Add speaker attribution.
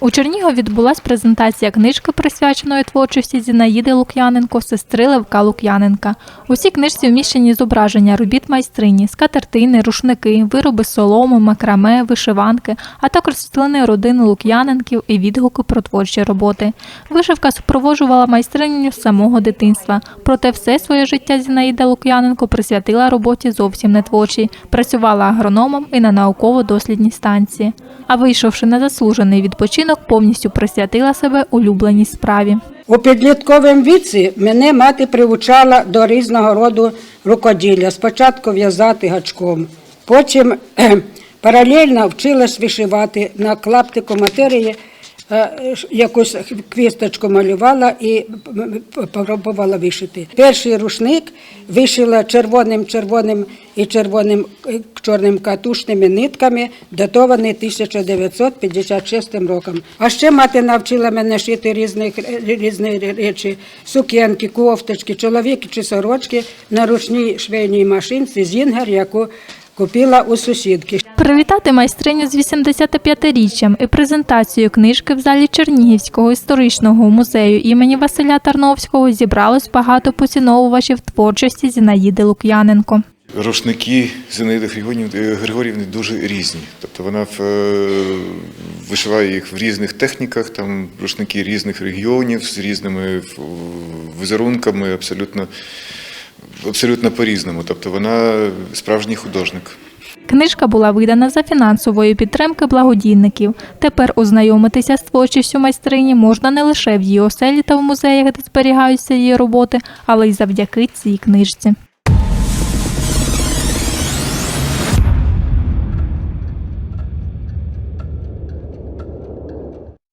Speaker 1: У Чернігові відбулась презентація книжки, присвяченої творчості Зінаїди Лук'яненко, сестри Левка Лук'яненка. У цій книжці вміщені зображення робіт майстрині, скатертини, рушники, вироби з соломи, макраме, вишиванки, а також світлини родини Лук'яненків і відгуки про творчі роботи. Вишивка супроводжувала майстриню з самого дитинства. Проте все своє життя Зінаїда Лук'яненко присвятила роботі зовсім не творчій. Працювала агрономом і на науково-дослідній станції. А вийшовши на заслужений відпочинок, повністю присвятила себе улюбленій справі.
Speaker 2: У підлітковому віці мене мати привчала до різного роду рукоділля. Спочатку в'язати гачком, потім паралельно вчилась вишивати на клаптику матерії. Е, Якусь квісточку малювала і пробувала вишити. Перший рушник вишила червоним, червоним і червоним е, чорним катушними нитками, датований 1956 роком. А ще мати навчила мене шити різних різні речі: сукенки, кофточки, чоловіки чи сорочки на ручній швейній машинці Зінгер, яку купила у сусідки.
Speaker 1: Привітати майстриню з 85-річчям і презентацією книжки в залі Чернігівського історичного музею імені Василя Тарновського зібралось багато поціновувачів творчості Зінаїди Лук'яненко.
Speaker 3: Рушники Зинаїди Григорівни, дуже різні. Тобто вона в, е, вишиває їх в різних техніках, там рушники різних регіонів з різними візерунками, абсолютно, абсолютно по-різному. Тобто вона справжній художник.
Speaker 1: Книжка була видана за фінансової підтримки благодійників. Тепер ознайомитися з творчістю майстрині можна не лише в її оселі та в музеях, де зберігаються її роботи, але й завдяки цій книжці.